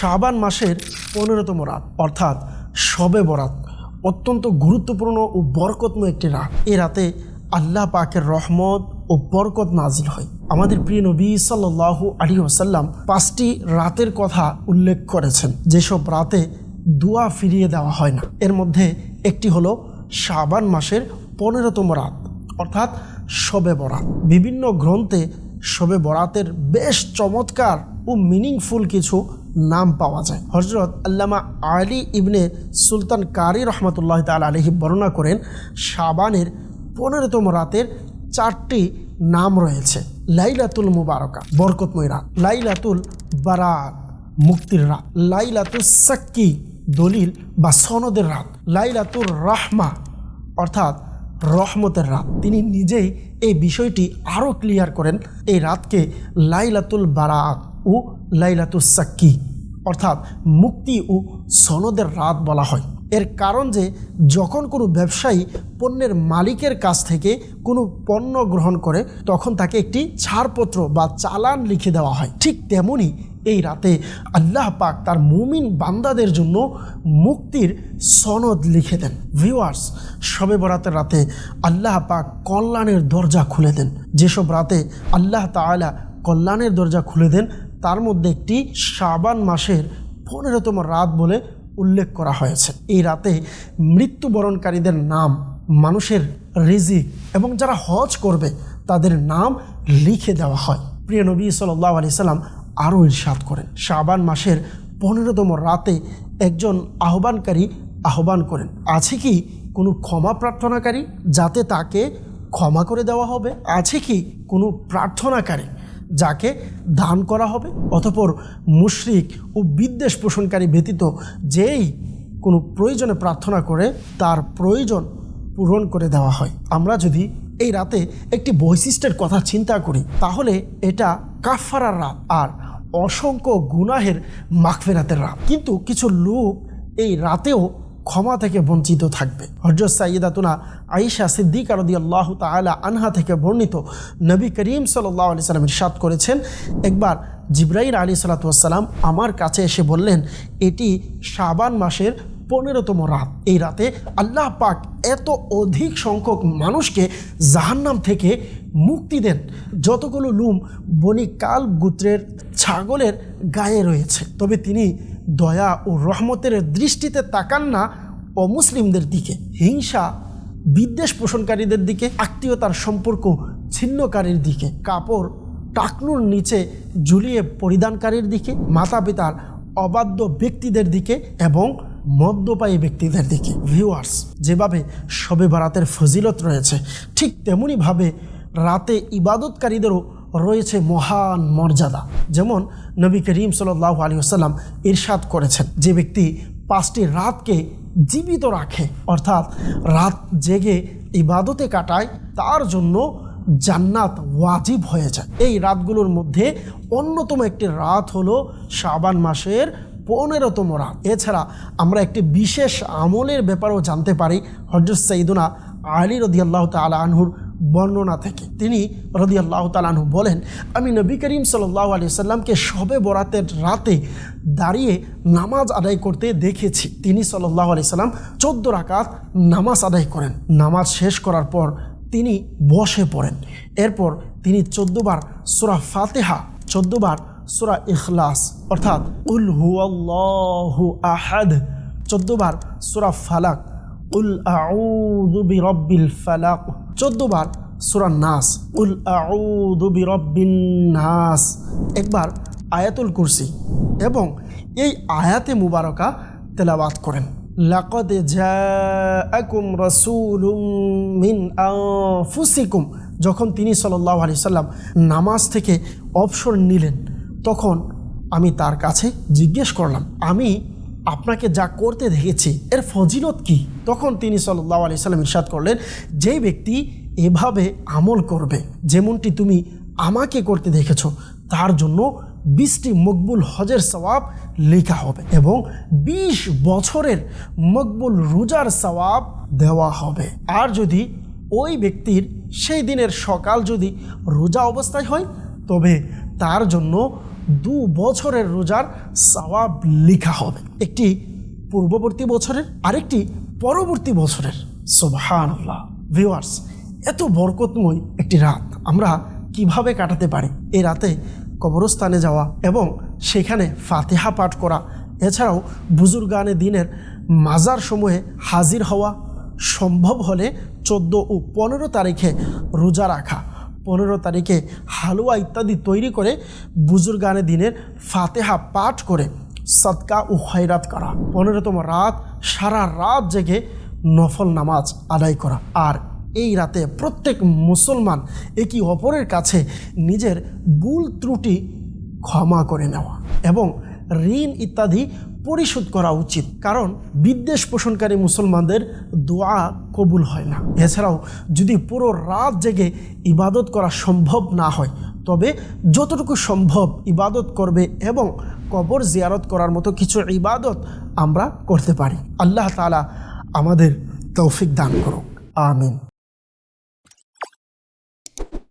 শাবান মাসের পনেরোতম রাত, অর্থাৎ শবে বরাত, অত্যন্ত গুরুত্বপূর্ণ ও বরকতময় একটি রাত। এ রাতে আল্লাহ পাকের রহমত ও বরকত নাজিল হয়। আমাদের প্রিয় নবী সাল্লাল্লাহু আলী ওসাল্লাম পাঁচটি রাতের কথা উল্লেখ করেছেন। যেসব রাতে দোয়া ফিরিয়ে দেওয়া হয় না। এর মধ্যে একটি হলো শাবান মাসের পনেরোতম রাত, অর্থাৎ শবে বরাত। বিভিন্ন গ্রন্থে শবে বরাতের বেশ চমৎকার ও মিনিংফুল কিছু নাম পাওয়া যায়। হজরত আল্লামা আলী ইবনে সুলতান কারি রহমতুল্লাহ তাল আলহি বর্ণনা করেন, শাবানের পনেরোতম রাতের চারটি নাম রয়েছে, লাইলাতুল মুবারকা, বরকতময় রাত, লাইলাতুল বারাত মুক্তির রাত লাইলাতুল সাক্কি, দলিল বা সনদের রাত, লাইলাতুর রাহমা, অর্থাৎ রহমতের রাত। তিনি নিজেই এই বিষয়টি আরও ক্লিয়ার করেন, এই রাতকে লাইলাতুল বারাত ও লাইলাতুল সাক্কি, অর্থাৎ মুক্তি ও সনদের রাত বলা হয়। এর কারণ যে, যখন কোনো ব্যবসায়ী পণ্যের মালিকের কাছ থেকে কোনো পণ্য গ্রহণ করে, তখন তাকে একটি ছাড়পত্র বা চালান লিখে দেওয়া হয়। ঠিক তেমনি এই রাতে আল্লাহ পাক তার মুমিন বান্দাদের জন্য মুক্তির সনদ লিখে দেন। ভিউয়ার্স শবে বরাতের রাতে আল্লাহ পাক কল্যাণের দরজা খুলে দেন। যেসব রাতে আল্লাহ তাআলা কল্যাণের দরজা খুলে দেন তার মধ্যে একটি শাবান মাসের পনেরোতম রাত বলে উল্লেখ করা হয়েছে। এই রাতে মৃত্যুবরণকারীদের নাম মানুষের রিজিক এবং যারা হজ করবে তাদের নাম লিখে দেওয়া হয়। প্রিয় নবী সাল্লাহ আলি সাল্লাম আরও ইরশাদ করেন। শাবান মাসের পনেরোতম রাতে একজন আহ্বানকারী আহ্বান করেন, আছে কি কোনো ক্ষমা প্রার্থনাকারী যাতে তাকে ক্ষমা করে দেওয়া হবে? আছে কি কোনো প্রার্থনাকারী যাকে দান করা হবে, অতপর মুশরিক ও বিদ্বেষ পোষণকারী ব্যতীত যেই কোনো প্রয়োজনে প্রার্থনা করে, তার প্রয়োজন পূরণ করে দেওয়া হয়। আমরা যদি এই রাতে একটি বৈশিষ্ট্যের কথা চিন্তা করি, তাহলে এটা কাফারার রাত আর অসংখ্য গুনাহের মাখফেরাতের রাত। কিন্তু কিছু লোক এই রাতেও ক্ষমা থেকে বঞ্চিত থাকবে। হজরত সাইদাতুনা আইসা সিদ্দিক রদি আল্লাহ তালা আনহা থেকে বর্ণিত নবী করিম সাল্লাহ আলি সাল্লাম ইরশাদ করেছেন, একবার জিব্রাইল আলী সাল্লাতাম আমার কাছে এসে বললেন, এটি শাবান মাসের পনেরোতম রাত। এই রাতে আল্লাহ পাক এত অধিক সংখ্যক মানুষকে জাহান্নাম থেকে মুক্তি দেন যতগুলো লুম বনি কাল গোত্রের ছাগলের গায়ে রয়েছে। তবে তিনি দয়া ও রহমতের দৃষ্টিতে তাকান না অমুসলিমদের দিকে। হিংসা বিদ্বেষ পোষণকারীদের দিকে, আত্মীয়তার সম্পর্ক ছিন্নকারীর দিকে, কাপড় টাকনুর নিচে ঝুলিয়ে পরিধানকারীর দিকে মাতা পিতার অবাধ্য ব্যক্তিদের দিকে এবং মদ্যপায়ী ব্যক্তিদের দিকে। ভিউয়ার্স যেভাবে শবে বারাতের ফজিলত রয়েছে, ঠিক তেমনইভাবে রাতে ইবাদতকারীদেরও রয়েছে মহান মর্যাদা। যেমন নবী করিম সাল্লাহ আলী আসাল্লাম ইরশাদ করেছেন, যে ব্যক্তি পাঁচটি রাতকে জীবিত রাখে, অর্থাৎ রাত জেগে ইবাদতে কাটায়, তার জন্য জান্নাত ওয়াজিব হয়ে যায়। এই রাতগুলোর মধ্যে অন্যতম একটি রাত হলো শাবান মাসের পনেরোতম রাত। এছাড়া আমরা একটি বিশেষ আমলের ব্যাপারেও জানতে পারি। হজরত সঈদুনা আলী রদিয়াল্লাহ তালা আনহুর বর্ণনা থেকে। তিনি রদি আল্লাহ তালাহু বলেন, আমি নবী করিম সাল্লাহ আলি সাল্লামকে শবে বরাতের রাতে দাঁড়িয়ে নামাজ আদায় করতে দেখেছি। তিনি সাল্লাহ আলি সাল্লাম চোদ্দ রাকাত নামাজ আদায় করেন। নামাজ শেষ করার পর তিনি বসে পড়েন। এরপর তিনি চোদ্দবার সুরা ফাতেহা চোদ্দবার সুরা ইখলাস, অর্থাৎ উল হু আহাদ চোদ্দবার সুরা ফালাক উল আউযু বিরব্বিল ফালাক চোদ্দবার সুরা নাস উল আউযু বিরব্বিন নাস একবার আয়াতুল কুরসি এবং এই আয়াতে মুবারকা তেলাওয়াত করেন। লাকদ জাআকুম রাসূলুম মিন আনফুসিকুম, যখন তিনি সাল্লাল্লাহু আলাইহি সাল্লাম নামাজ থেকে অবসর নিলেন, তখন আমি তার কাছে জিজ্ঞেস করলাম, আমি আপনাকে যা করতে দেখেছি, এর ফজিলত কি? তখন তিনি সাল্লাহ আলি সাল্লাম ইরশাদ করলেন যে ব্যক্তি এভাবে আমল করবে, যেমনটি তুমি আমাকে করতে দেখেছ, তার জন্য বিশটি মকবুল হজের সওয়াব লেখা হবে এবং ২০ বছরের মকবুল রোজার সওয়াব দেওয়া হবে। আর যদি ওই ব্যক্তির সেই দিনের সকাল যদি রোজা অবস্থায় হয়, তবে তার জন্য দু বছরের রোজার সওয়াব লিখা হবে। একটি পূর্ববর্তী বছরের, আরেকটি পরবর্তী বছরের সোভান ভিওয়ার্স এত বরকতময় একটি রাত আমরা কীভাবে কাটাতে পারি? এই রাতে কবরস্থানে যাওয়া এবং সেখানে ফাতিহা পাঠ করা, এছাড়াও বুজুর্গানে দিনের মাজার সময়ে হাজির হওয়া সম্ভব হলে চোদ্দ ও পনেরো তারিখে রোজা রাখা, পনেরো তারিখে হালুয়া ইত্যাদি তৈরি করে বুজুর্গানে দিনের ফাতেহা পাঠ করে সৎকা ও খয়রাত করা। পনেরোতম রাত, সারা রাত জেগে নফল নামাজ আদায় করা। আর এই রাতে প্রত্যেক মুসলমান একই অপরের কাছে নিজের ভুল ত্রুটি ক্ষমা করে নেওয়া এবং ঋণ ইত্যাদি পরিশোধ করা উচিত। কারণ বিদ্বেষ পোষণকারী মুসলমানদের দোয়া কবুল হয় না। এছাড়াও যদি পুরো রাত জেগে ইবাদত করা সম্ভব না হয়, তবে যতটুকু সম্ভব ইবাদত করবে এবং কবর জিয়ারত করার মতো কিছু ইবাদত আমরা করতে পারি। আল্লাহ তালা আমাদের তৌফিক দান করুক। আমিন।